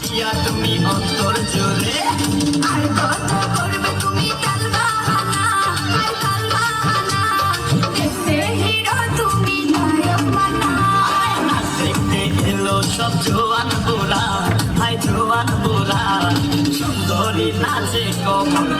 পিয়া তুমি অন্তর জুড়ে। আর কত করবে তুমি সব জোয়ান বোলা হাই জোয়ান বোলা। সুন্দরী নাচে কমল